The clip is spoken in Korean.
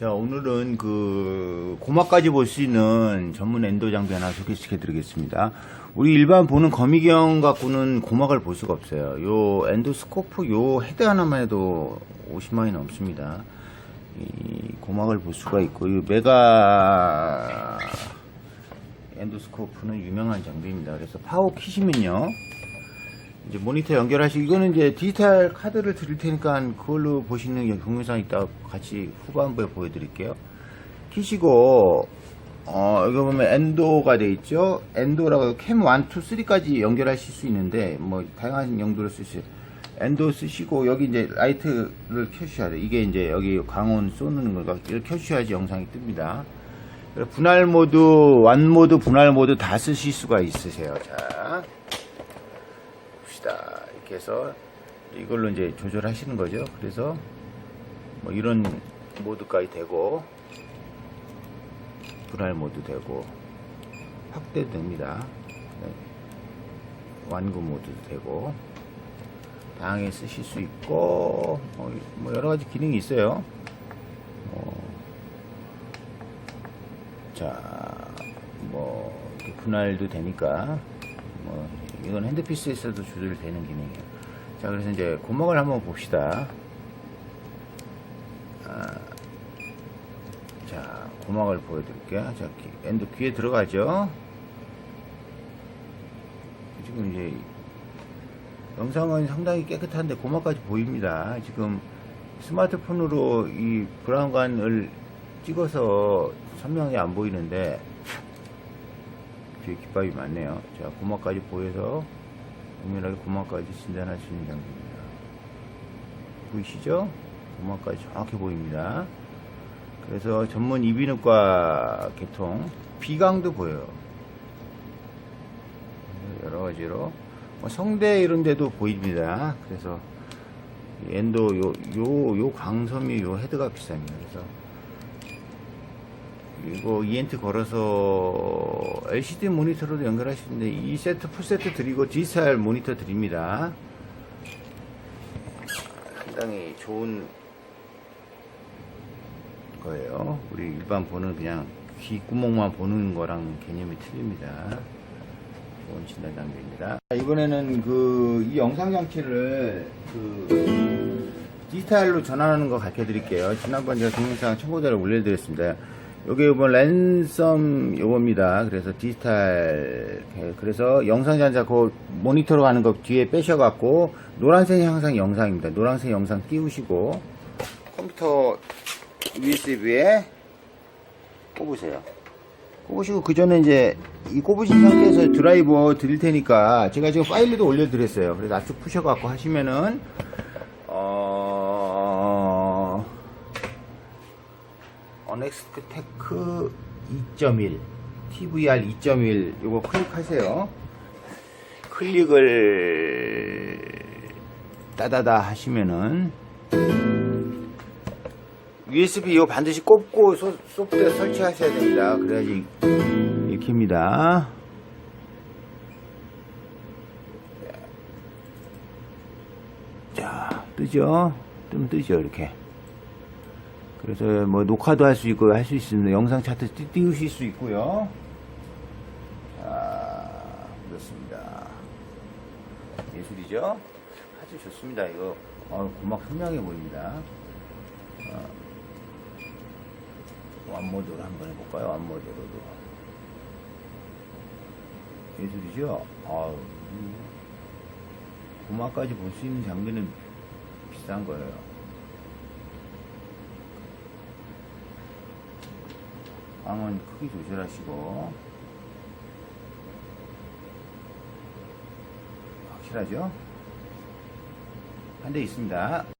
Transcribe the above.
자, 오늘은 그 고막까지 볼 수 있는 전문 엔도 장비 하나 소개시켜 드리겠습니다. 우리 일반 보는 거미경 갖고는 고막을 볼 수가 없어요. 요 엔도스코프 요 헤드 하나만 해도 50만이 넘습니다. 이 고막을 볼 수가 있고, 이 메가 엔도스코프는 유명한 장비입니다. 그래서 파워 키시면요. 이제 모니터 연결하시고 이거는 이제 디지털 카드를 드릴 테니까 그걸로 보시는 동영상 이따 같이 후반부에 보여드릴게요. 키시고 어 여기 보면 엔도가 돼 있죠. 엔도라고 캠 1, 2, 3까지 연결하실 수 있는데 뭐 다양한 용도로 있어요. 엔도 쓰시고 여기 이제 라이트를 켜주셔야 돼. 이게 이제 여기 광원 쏘는 거가 이렇게 켜주셔야지 영상이 뜹니다. 분할 모드, 완 모드, 분할 모드 다 쓰실 수가 있으세요. 자. 봅시다. 이렇게 해서 이걸로 이제 조절하시는 거죠. 그래서 뭐 이런 모드까지 되고 분할 모드 되고 확대도 됩니다. 네. 완구 모드도 되고 다양하게 쓰실 수 있고 뭐, 뭐 여러 가지 기능이 있어요. 어, 자, 뭐 분할도 되니까 뭐 이건 핸드피스에서도 조절되는 기능이에요. 자, 그래서 이제 고막을 한번 봅시다. 아, 자, 고막을 보여드릴게요. 자, 귀- 엔드 귀에 들어가죠. 지금 이제 영상은 상당히 깨끗한데 고막까지 보입니다. 지금 스마트폰으로 이 브라운관을 찍어서 선명히 안 보이는데 뒤에 깃밥이 많네요. 자, 고막까지 보여서 은밀하게 고막까지 진단할 수 있는 장비입니다. 보이시죠? 고막까지 정확히 보입니다. 그래서 전문 이비인후과 계통 비강도 보여요. 여러 가지로 뭐 성대 이런 데도 보입니다. 그래서 이 엔도 요 요 요 광섬이 요 헤드가 비쌉니다. 그래서 이거 ENT 걸어서 LCD 모니터로도 연결할 수 있는데 이 세트 풀 세트 드리고 디지털 모니터 드립니다. 상당히 좋은 거예요. 우리 일반 보는 그냥 귓구멍만 보는 거랑 개념이 틀립니다. 좋은 진단 장비입니다. 이번에는 그 이 영상 장치를 그 디지털로 전환하는 거 가르쳐 드릴게요. 지난번 제가 동영상 첨부대로 올려드렸습니다. 여기 보면 랜섬 요겁니다. 그래서 디지털 그래서 영상 그 모니터로 가는 거 뒤에 빼셔갖고 노란색이 항상 영상입니다. 노란색 영상 띄우시고 컴퓨터 USB에 꼽으세요. 꼽으시고 그 전에 이제 이 꼽으신 상태에서 드라이버 드릴 테니까 제가 지금 파일로도 올려드렸어요. 그래서 압축 푸셔갖고 하시면은 어 어 넥스트 테크 2.1 TVR 2.1 이거 클릭하세요. 클릭을 따다다 하시면은 USB 이거 반드시 꼽고 소, 소프트웨어 설치하셔야 됩니다. 그래야지 읽힙니다. 자, 뜨죠? 뜨면 뜨죠, 이렇게. 그래서 뭐 녹화도 할 수 있고 할 수 있습니다. 영상 차트 띄- 띄우실 수 있고요. 자, 그렇습니다. 예술이죠? 아주 좋습니다. 이거 어, 고막 선명해 보입니다. 완모드로 한번 해볼까요? 완모드로도. 예술이죠? 아우, 음. 고마까지 볼 수 있는 장비는 비싼 거예요. 광은 크기 조절하시고. 확실하죠? 한 대 있습니다.